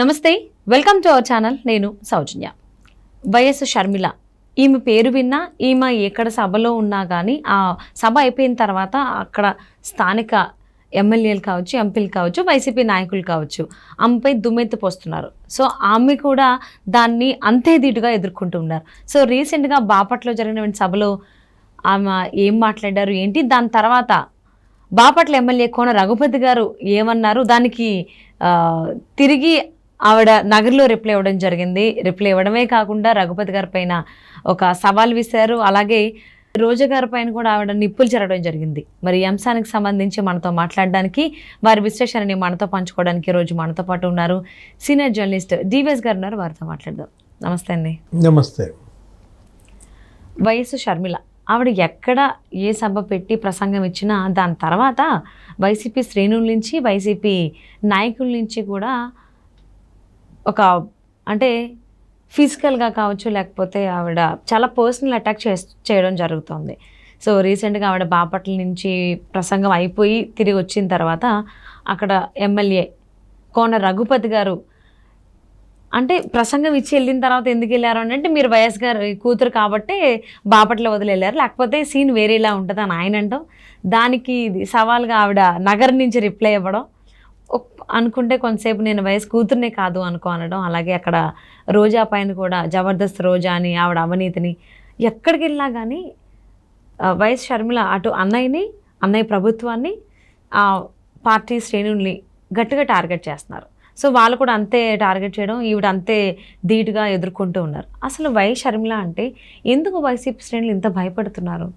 నమస్తే welcome to our channel. నేను సౌజన్య. YS Sharmila. ఈమె పేరు విన్నా ఈమె ఎక్కడ సభలో ఉన్నా కానీ ఆ సభ అయిపోయిన తర్వాత అక్కడ స్థానిక ఎమ్మెల్యేలు కావచ్చు ఎంపీలు కావచ్చు వైసీపీ నాయకులు కావచ్చు ఆమెపై దుమ్మెత్తి పోస్తున్నారు. సో ఆమె కూడా దాన్ని అంతే ధీటుగా ఎదుర్కొంటూ ఉన్నారు. సో రీసెంట్గా బాపట్లో జరిగినటువంటి సభలో ఆమె ఏం మాట్లాడారు ఏంటి? దాని తర్వాత బాపట్ల ఎమ్మెల్యే కోన రఘుపతి గారు ఏమన్నారు? దానికి తిరిగి ఆవిడ నగర్లో రిప్లై ఇవ్వడం జరిగింది. రిప్లై ఇవ్వడమే కాకుండా రఘుపతి గారి పైన ఒక సవాల్ విసిరారు. అలాగే రోజా గారి పైన కూడా ఆవిడ నిప్పులు చెరగడం జరిగింది. మరి ఈ అంశానికి సంబంధించి మనతో మాట్లాడడానికి వారి విశ్లేషణని మనతో పంచుకోవడానికి రోజు మనతో పాటు ఉన్నారు సీనియర్ జర్నలిస్ట్ డివిఎస్ గారు ఉన్నారు. వారితో మాట్లాడదాం. నమస్తే అండి. నమస్తే. వయస్సు షర్మిల ఆవిడ ఎక్కడ ఏ సభ పెట్టి ప్రసంగం ఇచ్చినా దాని తర్వాత వైసీపీ శ్రేణుల నుంచి వైసీపీ నాయకుల నుంచి కూడా ఒక అంటే ఫిజికల్గా కావచ్చు లేకపోతే ఆవిడ చాలా పర్సనల్ అటాక్ చే చేయడం జరుగుతుంది. సో రీసెంట్గా ఆవిడ బాపట్ల నుంచి ప్రసంగం అయిపోయి తిరిగి వచ్చిన తర్వాత అక్కడ ఎమ్మెల్యే కోన రఘుపతి గారు అంటే ప్రసంగం ఇచ్చి వెళ్ళిన తర్వాత ఎందుకు వెళ్ళారు అని అంటే మీరు వైఎస్ గారు కూతురు కాబట్టి బాపట్ల వదిలి వెళ్ళారు. లేకపోతే సీన్ వేరేలా ఉంటుంది అని ఆయన అంటాం. దానికి ఇది సవాల్గా ఆవిడ నగర్ నుంచి రిప్లై ఇవ్వడం అనుకుంటే కొంతసేపు నేను వయసు కూతుర్నే కాదు అనుకో అనడం అలాగే అక్కడ రోజా పైన కూడా జబర్దస్త్ రోజా అని ఆవిడ అవినీతిని ఎక్కడికి వెళ్ళినా కానీ వైఎస్ షర్మిల అటు అన్నయ్యని అన్నయ్య ప్రభుత్వాన్ని ఆ పార్టీ శ్రేణుల్ని గట్టిగా టార్గెట్ చేస్తున్నారు. సో వాళ్ళు కూడా అంతే టార్గెట్ చేయడం ఈవిడ అంతే ధీటుగా ఎదుర్కొంటూ ఉన్నారు. అసలు వై షర్మిల అంటే ఎందుకు వైసీపీ శ్రేణులు ఇంత భయపడుతున్నారు?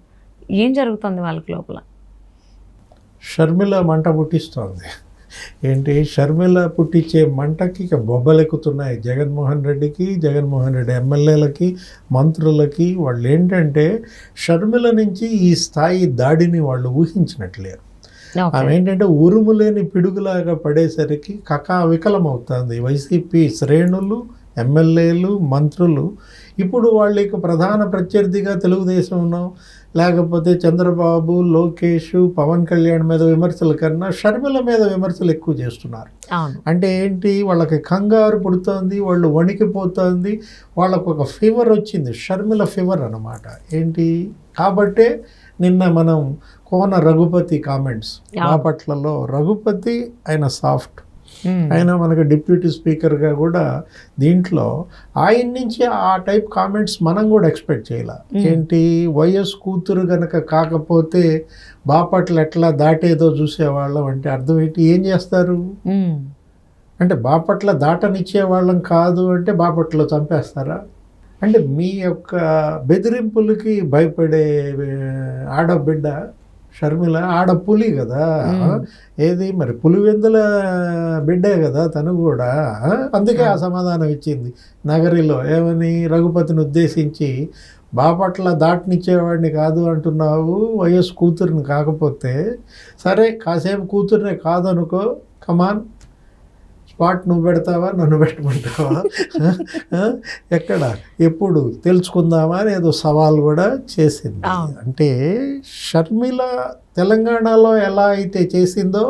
ఏం జరుగుతుంది వాళ్ళకి లోపల? షర్మిల మంట పుట్టిస్తోంది. ఏంటి? షర్మిల పుట్టించే మంటకి ఇక బొబ్బలెక్కుతున్నాయి. జగన్మోహన్ రెడ్డికి జగన్మోహన్ రెడ్డి ఎమ్మెల్యేలకి మంత్రులకి వాళ్ళు ఏంటంటే షర్మిల నుంచి ఈ స్థాయి దాడిని వాళ్ళు ఊహించినట్లేరు. ఆమె ఏంటంటే ఉరుము లేని పిడుగులాగా పడేసరికి కకా వికలం అవుతుంది వైసీపీ శ్రేణులు ఎమ్మెల్యేలు మంత్రులు ఇప్పుడు వాళ్ళకి ప్రధాన ప్రత్యర్థిగా తెలుగుదేశం ఉన్నాం. లేకపోతే చంద్రబాబు లోకేష్ పవన్ కళ్యాణ్ మీద విమర్శల కన్నా షర్మిల మీద విమర్శలు ఎక్కువ చేస్తున్నారు. అంటే ఏంటి? వాళ్ళకి కంగారు పుడుతోంది వాళ్ళు వణికిపోతోంది వాళ్ళకు ఒక ఫీవర్ వచ్చింది. షర్మిల ఫీవర్ అన్నమాట. ఏంటి? కాబట్టే నిన్న మనం కోన రఘుపతి కామెంట్స్ బాపట్లలో రఘుపతి ఆయన సాఫ్ట్. ఆయన మనకు డిప్యూటీ స్పీకర్గా కూడా దీంట్లో ఆయన నుంచి ఆ టైప్ కామెంట్స్ మనం కూడా ఎక్స్పెక్ట్ చేయాల. ఏంటి? వైఎస్ కూతురు గనక కాకపోతే బాపట్ల ఎట్లా దాటేదో చూసేవాళ్ళం అంటే అర్థం ఏంటి? ఏం చేస్తారు? ఉమ్. అంటే బాపట్ల దాటనిచ్చే వాళ్ళం కాదు అంటే బాపట్ల చంపేస్తారా? అంటే మీ యొక్క బెదిరింపులకి భయపడే ఆడబిడ్డ షర్మిల ఆడ పులి కదా. ఏది మరి పులివెందుల బిడ్డే కదా తను కూడా? అందుకే ఆ సమాధానం ఇచ్చింది. నగరిలో ఏమని రఘుపతిని ఉద్దేశించి బాపట్ల దాటనిచ్చేవాడిని కాదు అంటున్నావు వైఎస్ కూతురిని కాకపోతే. సరే కాసేపు కూతుర్నే కాదనుకో కమాన్ స్పాట్ నువ్వు పెడతావా నన్ను పెట్టమంటావా? ఎక్కడ? ఎప్పుడు? తెలుసుకుందామా అని ఏదో సవాల్ కూడా చేసింది. అంటే షర్మిల తెలంగాణలో ఎలా అయితే చేసిందో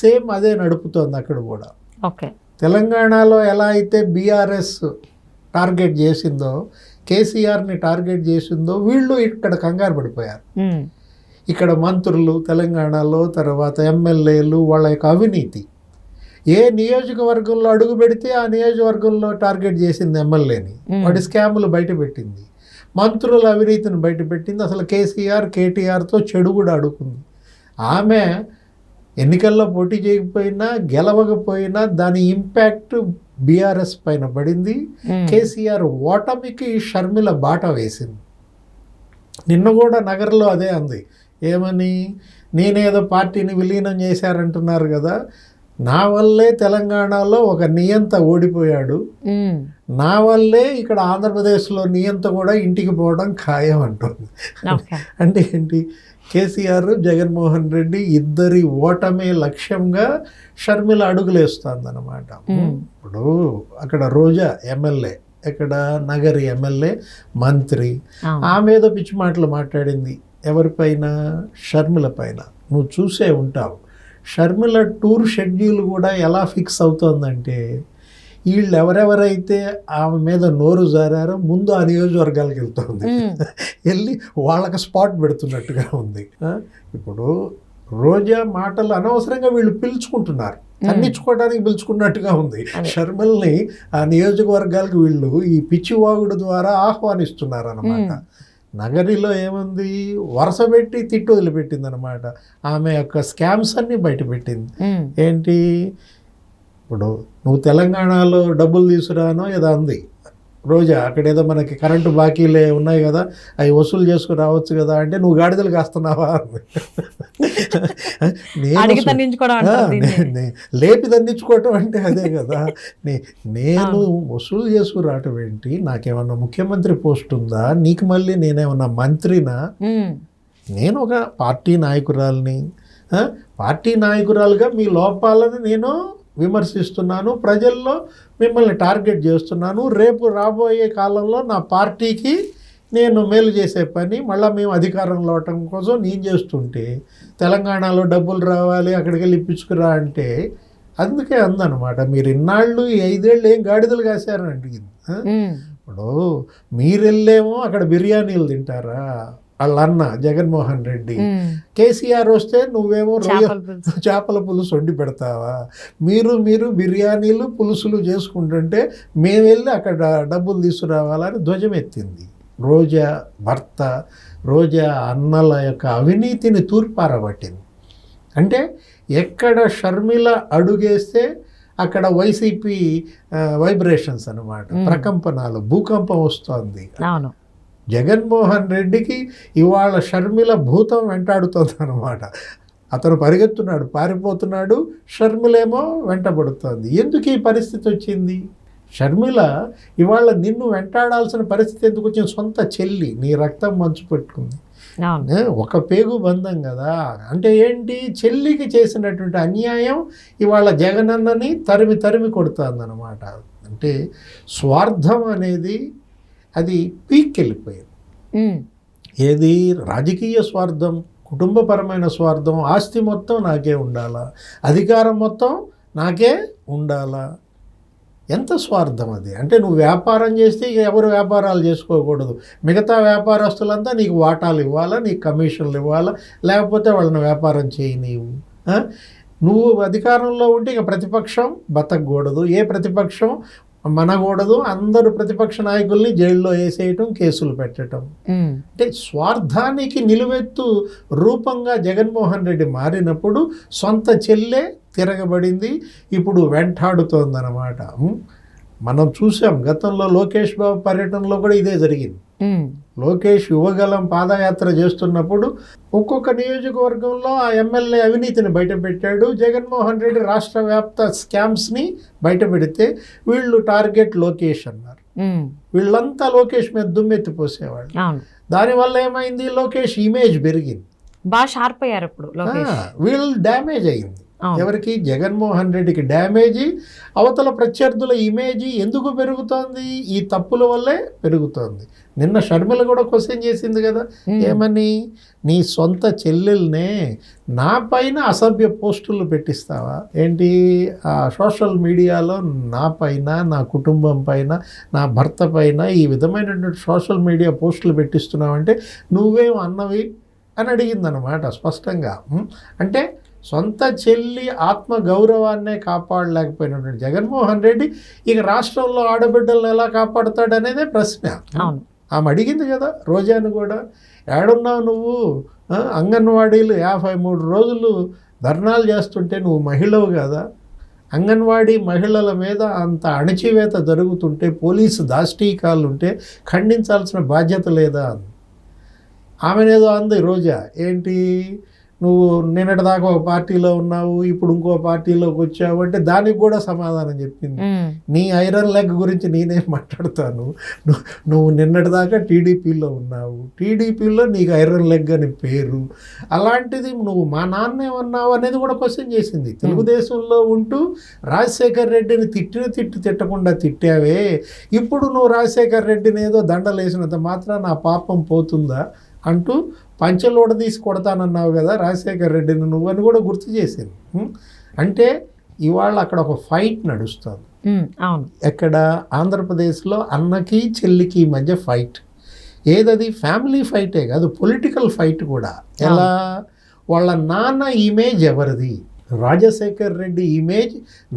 సేమ్ అదే నడుపుతోంది అక్కడ కూడా. ఓకే. తెలంగాణలో ఎలా అయితే బీఆర్ఎస్ టార్గెట్ చేసిందో కేసీఆర్ని టార్గెట్ చేసిందో వీళ్ళు ఇక్కడ కంగారు పడిపోయారు. ఇక్కడ మంత్రులు తెలంగాణలో తర్వాత ఎమ్మెల్యేలు వాళ్ళ యొక్క అవినీతి. ఏ నియోజకవర్గంలో అడుగు పెడితే ఆ నియోజకవర్గంలో టార్గెట్ చేసింది ఎమ్మెల్యేని. వాడి స్కాములు బయట పెట్టింది. మంత్రుల అవినీతిని బయట పెట్టింది. అసలు కేసీఆర్ కేటీఆర్తో చెడు కూడా అడుగుకుంది ఆమె ఎన్నికల్లో పోటీ చేయకపోయినా గెలవకపోయినా దాని ఇంపాక్ట్ బీఆర్ఎస్ పైన పడింది. కేసీఆర్ ఓటమికి షర్మిల బాట వేసింది. నిన్న కూడా నగరంలో అదే అంది. ఏమని? నేనేదో పార్టీని విలీనం చేశారంటున్నారు కదా. నా వల్లే తెలంగాణలో ఒక నియంత ఓడిపోయాడు. నా వల్లే ఇక్కడ ఆంధ్రప్రదేశ్లో నియంత కూడా ఇంటికి పోవడం ఖాయం అంటుంది. అంటే ఏంటి? కేసీఆర్ జగన్మోహన్ రెడ్డి ఇద్దరి ఓటమే లక్ష్యంగా షర్మిల అడుగులేస్తుంది అనమాట ఇప్పుడు అక్కడ రోజా ఎమ్మెల్యే ఇక్కడ నగరి ఎమ్మెల్యే మంత్రి అవును. ఆమె ఏదో పిచ్చి మాటలు మాట్లాడింది. ఎవరిపైన? షర్మిల పైన. నువ్వు చూసే ఉంటావు. షర్మిల టూర్ షెడ్యూల్ కూడా ఎలా ఫిక్స్ అవుతోందంటే వీళ్ళు ఎవరెవరైతే ఆమె మీద నోరు జారారో ముందు ఆ నియోజకవర్గాలకు వెళ్తుంది. వెళ్ళి వాళ్ళకి స్పాట్ పెడుతున్నట్టుగా ఉంది. ఇప్పుడు రోజా మాటలు అనవసరంగా వీళ్ళు పిలుచుకుంటున్నారు. ఖండించుకోవడానికి పిలుచుకున్నట్టుగా ఉంది. షర్మిల్ని ఆ నియోజకవర్గాలకు వీళ్ళు ఈ పిచ్చివాగుడు ద్వారా ఆహ్వానిస్తున్నారు అనమాట. నగరిలో ఏముంది? వరుస పెట్టి తిట్టు వదిలిపెట్టింది అనమాట ఆమె యొక్క స్కామ్స్ అన్ని బయటపెట్టింది ఏంటి? ఇప్పుడు నువ్వు తెలంగాణలో డబ్బులు తీసుకురానో ఏదో అంది. రోజా అక్కడ ఏదో మనకి కరెంటు బాకీలే ఉన్నాయి కదా అవి వసూలు చేసుకుని రావచ్చు కదా అంటే నువ్వు గాడిదలు కాస్తున్నావా. నేను లేపి దండించుకోవటం అంటే అదే కదా. నేను వసూలు చేసుకురావటం ఏంటి? నాకేమన్నా ముఖ్యమంత్రి పోస్ట్ ఉందా? నీకు మళ్ళీ నేనేమన్నా మంత్రినా? నేను ఒక పార్టీ నాయకురాల్ని పార్టీ నాయకురాలుగా మీ లోపాలని నేను విమర్శిస్తున్నాను ప్రజల్లో మిమ్మల్ని టార్గెట్ చేస్తున్నాను. రేపు రాబోయే కాలంలో నా పార్టీకి నేను మేలు చేసే పని మళ్ళీ మేము అధికారంలో అవటం కోసం నేను చేస్తుంటే తెలంగాణలో డబ్బులు రావాలి అక్కడికి వెళ్ళి ఇప్పించుకురా అంటే అందుకే అందనమాట. మీరు ఇన్నాళ్ళు ఈ ఐదేళ్ళు ఏం గాడిదలు కాశారని అడిగింది. ఇప్పుడు మీరెళ్ళేమో అక్కడ బిర్యానీలు తింటారా? వాళ్ళ అన్న జగన్మోహన్ రెడ్డి. కేసీఆర్ వస్తే నువ్వేమో చేపల పులుసు. వండి పెడతావా? మీరు మీరు బిర్యానీలు పులుసులు చేసుకుంటుంటే మేము వెళ్ళి అక్కడ డబ్బులు తీసుకురావాలని ధ్వజం ఎత్తింది రోజా భర్త రోజా అన్నల యొక్క అవినీతిని తూర్పారబట్టింది. అంటే ఎక్కడ షర్మిల అడుగేస్తే అక్కడ వైసీపీ వైబ్రేషన్స్ అన్నమాట. మ్మ్. ప్రకంపనాలు భూకంపం వస్తోంది. జగన్మోహన్ రెడ్డికి ఇవాళ షర్మిల భూతం వెంటాడుతోంది అనమాట అతను పరిగెత్తున్నాడు పారిపోతున్నాడు షర్మిలేమో వెంటబడుతోంది. ఎందుకు ఈ పరిస్థితి వచ్చింది? షర్మిల ఇవాళ నిన్ను వెంటాడాల్సిన పరిస్థితి ఎందుకు వచ్చింది? సొంత చెల్లి నీ రక్తం మంచు పెట్టుకుంది. ఒక పేగు బంధం కదా. అంటే ఏంటి? చెల్లికి చేసినటువంటి అన్యాయం ఇవాళ జగనన్నని తరిమి తరిమి కొడుతుందన్నమాట. అంటే స్వార్థం అనేది అది పీక్ వెళ్ళిపోయింది ఏది? రాజకీయ స్వార్థం కుటుంబపరమైన స్వార్థం ఆస్తి మొత్తం నాకే ఉండాలా? అధికారం మొత్తం నాకే ఉండాలా? ఎంత స్వార్థం అది? అంటే నువ్వు వ్యాపారం చేస్తే ఇక ఎవరు వ్యాపారాలు చేసుకోకూడదు. మిగతా వ్యాపారస్తులంతా నీకు వాటాలు ఇవ్వాలా నీకు కమిషన్లు ఇవ్వాలా లేకపోతే వాళ్ళని వ్యాపారం చేయి నీవు? నువ్వు అధికారంలో ఉంటే ఇక ప్రతిపక్షం బతకూడదు ఏ ప్రతిపక్షం? మనకూడదు అందరు ప్రతిపక్ష నాయకుల్ని జైల్లో వేసేయటం కేసులు పెట్టడం అంటే స్వార్థానికి నిలువెత్తు రూపంగా జగన్మోహన్ రెడ్డి మారినప్పుడు సొంత చెల్లె తిరగబడింది ఇప్పుడు వెంటాడుతోందన్నమాట. ఉం? మనం చూసాం గతంలో లోకేష్ బాబు పర్యటనలో కూడా ఇదే జరిగింది. లోకేష్ యువగలం పాదయాత్ర చేస్తున్నప్పుడు ఒక్కొక్క నియోజకవర్గంలో ఆ ఎమ్మెల్యే అవినీతిని బయటపెట్టాడు. జగన్మోహన్ రెడ్డి రాష్ట్ర వ్యాప్త స్కామ్స్ని బయటపెడితే వీళ్ళు టార్గెట్ లోకేష్ అన్నారు. వీళ్ళంతా లోకేష్ మీద దుమ్మెత్తిపోసేవాళ్ళు దానివల్ల ఏమైంది? లోకేష్ ఇమేజ్ పెరిగింది. బాగా షార్ప్ అయ్యారు ఇప్పుడు వీళ్ళు డ్యామేజ్ అయింది. ఎవరికి? జగన్మోహన్ రెడ్డికి. డ్యామేజీ అవతల ప్రత్యర్థుల ఇమేజ్ ఎందుకు పెరుగుతోంది? ఈ తప్పుల వల్లే పెరుగుతోంది. నిన్న షర్మిల కూడా క్వశ్చన్ చేసింది కదా ఏమని? నీ సొంత చెల్లెల్నే నా పైన అసభ్య పోస్టులు పెట్టిస్తావా? ఏంటి? ఆ సోషల్ మీడియాలో నా పైన నా కుటుంబం పైన నా భర్త పైన ఈ విధమైనటువంటి సోషల్ మీడియా పోస్టులు పెట్టిస్తున్నావంటే నువ్వేం అన్నవి? అని అడిగిందనమాట స్పష్టంగా? అంటే సొంత చెల్లి ఆత్మ గౌరవాన్నే కాపాడలేకపోయినటువంటి జగన్మోహన్ రెడ్డి ఇక రాష్ట్రంలో ఆడబిడ్డలను ఎలా కాపాడుతాడు అనేదే ప్రశ్న. అవును. ఆమె అడిగింది కదా రోజాను కూడా ఏడున్నావు నువ్వు? అంగన్వాడీలు యాభై మూడు రోజులు ధర్నాలు చేస్తుంటే నువ్వు మహిళవు కదా. అంగన్వాడీ మహిళల మీద అంత అణచివేత జరుగుతుంటే పోలీసు దాష్టీకాలు ఉంటే ఖండించాల్సిన బాధ్యత లేదా? ఆమెనేదో అంది రోజా ఏంటి? నువ్వు నిన్నటిదాకా ఒక పార్టీలో ఉన్నావు ఇప్పుడు ఇంకో పార్టీలోకి వచ్చావు అంటే దానికి కూడా సమాధానం చెప్పింది. నీ ఐరన్ లెగ్ గురించి నేనేం మాట్లాడతాను? నువ్వు నువ్వు నిన్నటిదాకా టీడీపీలో ఉన్నావు. టీడీపీలో నీకు ఐరన్ లెగ్ అని పేరు. అలాంటిది నువ్వు మా నాన్న ఏమన్నావు అనేది కూడా క్వశ్చన్ చేసింది. తెలుగుదేశంలో ఉంటూ రాజశేఖర్ రెడ్డిని తిట్టిన తిట్టు తిట్టకుండా తిట్టావే. ఇప్పుడు నువ్వు రాజశేఖర్ రెడ్డిని ఏదో దండలేసినంత మాత్రం నా పాపం పోతుందా? అంటూ పంచలోడ తీసి కొడతానన్నావు కదా రాజశేఖర్ రెడ్డిని నువ్వు అని కూడా గుర్తు చేసింది? అంటే ఇవాళ అక్కడ ఒక ఫైట్ నడుస్తుంది. ఎక్కడ? ఆంధ్రప్రదేశ్లో అన్నకి చెల్లికి మధ్య ఫైట్. ఏదది? ఫ్యామిలీ ఫైటే కాదు పొలిటికల్ ఫైట్ కూడా. ఎలా? వాళ్ళ నాన్న ఇమేజ్ ఎవరిది? రాజశేఖర్ రెడ్డి ఇమేజ్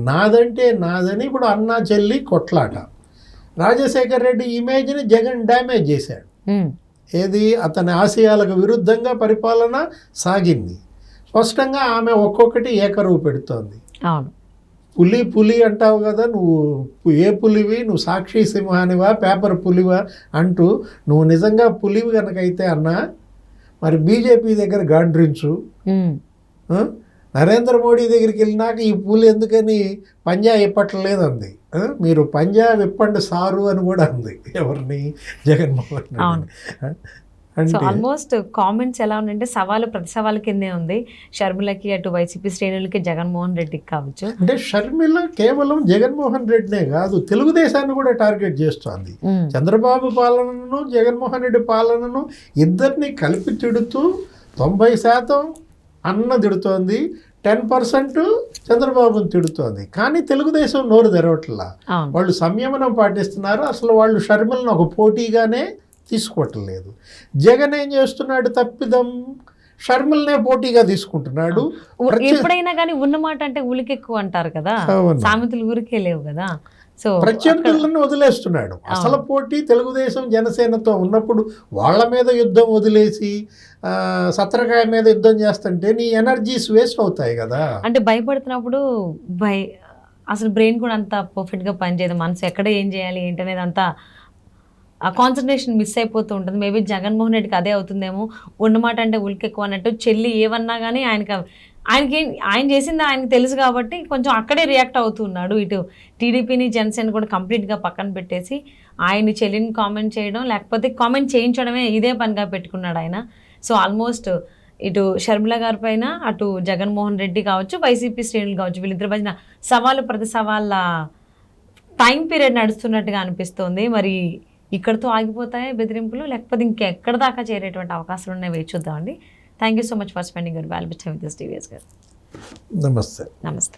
నాదంటే నాదని ఇప్పుడు అన్న చెల్లి కొట్లాట. రాజశేఖర్ రెడ్డి ఇమేజ్ని జగన్ డ్యామేజ్ చేశాడు. ఏది? అతని ఆశయాలకు విరుద్ధంగా పరిపాలన సాగింది. స్పష్టంగా ఆమె ఒక్కొక్కటి ఏకరువు పెడుతోంది. అవును. పులి పులి అంటావు కదా నువ్వు ఏ పులివి? నువ్వు సాక్షి సింహానివా? పేపర్ పులివా? అంటూ నువ్వు నిజంగా పులివి కనుకైతే అన్నా మరి బీజేపీ దగ్గర గాండ్రించు? నరేంద్ర మోడీ దగ్గరికి వెళ్ళినాక ఈ పులి ఎందుకని పంజా ఇప్పట్లేదు అంది? మీరు పంజా విప్పండి సారు అని కూడా అంది ఎవరిని? Jaganmohan. Reddy so almost comments ఎలా ఉన్నాయంటే సవాలు ప్రతి సవాలు కిందే ఉంది. షర్మిలకి అటు వైసీపీ శ్రేణులకి జగన్మోహన్ రెడ్డికి కావచ్చు. అంటే షర్మిల కేవలం జగన్మోహన్ రెడ్డినే కాదు తెలుగుదేశాన్ని కూడా టార్గెట్ చేస్తోంది. చంద్రబాబు పాలనను జగన్మోహన్ రెడ్డి పాలనను ఇద్దరిని కలిపి తిడుతూ తొంభై శాతం అన్న తిడుతోంది. టెన్ పర్సెంట్ చంద్రబాబును తిడుతోంది. కానీ తెలుగుదేశం నోరు తెరవట్లా. వాళ్ళు సంయమనం పాటిస్తున్నారు. అసలు వాళ్ళు షర్మిలను ఒక పోటీగానే తీసుకోవట్లేదు. జగన్ ఏం చేస్తున్నాడు? తప్పిదం. షర్మిలనే పోటీగా తీసుకుంటున్నాడు. ఎప్పుడైనా కానీ ఉన్నమాట అంటే ఉలికెక్కువ అంటారు కదా. సామెతలు ఊరికే లేవు కదా. సో ప్రత్యర్థులను వదిలేస్తున్నాడు. అసలు పోటీ తెలుగుదేశం జనసేనతో ఉన్నప్పుడు వాళ్ళ మీద యుద్ధం వదిలేసి సత్రకాయ మీద యుద్ధం చేస్తుంటే నీ ఎనర్జీస్ వేస్ట్ అవుతాయి కదా. అంటే భయపడుతున్నప్పుడు భయ అసలు బ్రెయిన్ కూడా అంత పర్ఫెక్ట్గా పనిచేయదు. మనసు ఎక్కడ ఏం చేయాలి ఏంటనేది అంతా ఆ కాన్సన్ట్రేషన్ మిస్ అయిపోతూ ఉంటుంది. మేబీ జగన్మోహన్ రెడ్డికి అదే అవుతుందేమో. ఉన్నమాట అంటే ఉలికెక్కువ అన్నట్టు చెల్లి ఏమన్నా కానీ ఆయనకి ఆయనకి ఆయన చేసింది ఆయనకి తెలుసు కాబట్టి కొంచెం అక్కడే రియాక్ట్ అవుతున్నాడు ఇటు టీడీపీని జనసేన కూడా కంప్లీట్గా పక్కన పెట్టేసి ఆయన చెల్లిని కామెంట్ చేయడం లేకపోతే కామెంట్ చేయించడమే ఇదే పనిగా పెట్టుకున్నాడు ఆయన. సో ఆల్మోస్ట్ ఇటు షర్మిల గారి పైన అటు జగన్మోహన్ రెడ్డి కావచ్చు వైసీపీ శ్రేణులు కావచ్చు వీళ్ళిద్దరి మధ్యన సవాలు ప్రతి సవాళ్ళ టైం పీరియడ్ నడుస్తున్నట్టుగా అనిపిస్తోంది. మరి ఇక్కడతో ఆగిపోతాయి బెదిరింపులు? లేకపోతే ఇంకెక్కడ దాకా చేరేటువంటి అవకాశాలు ఉన్నాయి వేచి చూద్దామండి. Thank you so much for spending your valuable time with TVS గారు. నమస్తే. నమస్తే.